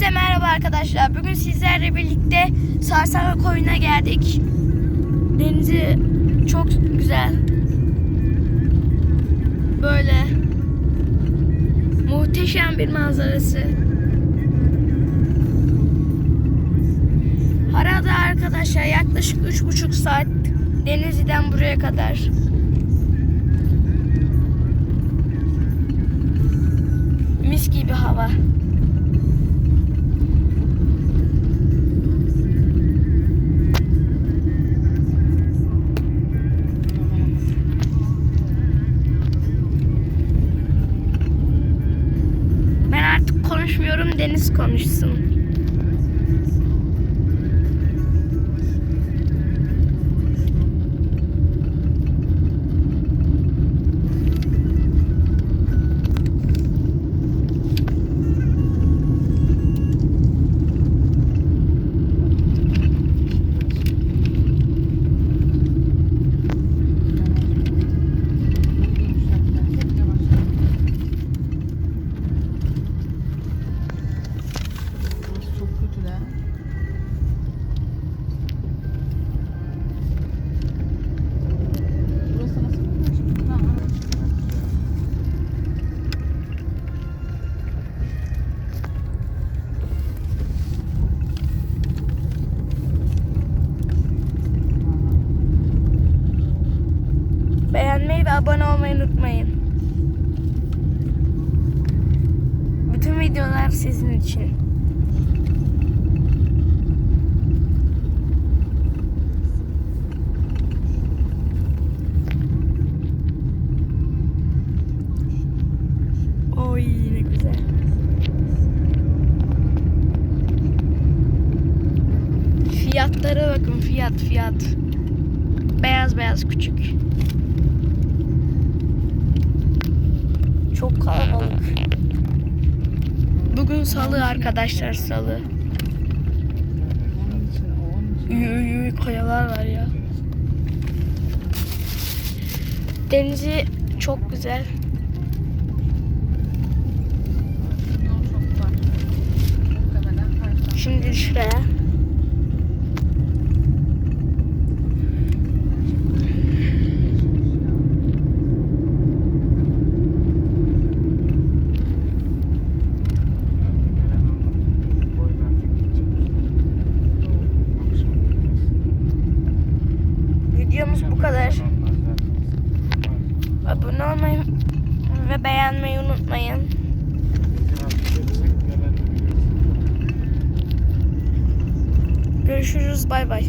Hepinize merhaba arkadaşlar. Bugün sizlerle birlikte Sarsara koyuna geldik. Denizi çok güzel. Böyle muhteşem bir manzarası. Arada arkadaşlar yaklaşık üç buçuk saat Denizli'den buraya kadar. Konuşmuyorum, Deniz konuşsun. Beğenmeyi ve abone olmayı unutmayın. Bütün videolar sizin için. Oy ne güzel. Fiyatlara bakın fiyat fiyat. Beyaz beyaz küçük. Çok kalabalık. Bugün salı arkadaşlar salı. Uy, uy, kayalar var ya. Denizi çok güzel. Şimdi şuraya. Kadar. Abone olmayı ve beğenmeyi unutmayın. Görüşürüz. Bay bay.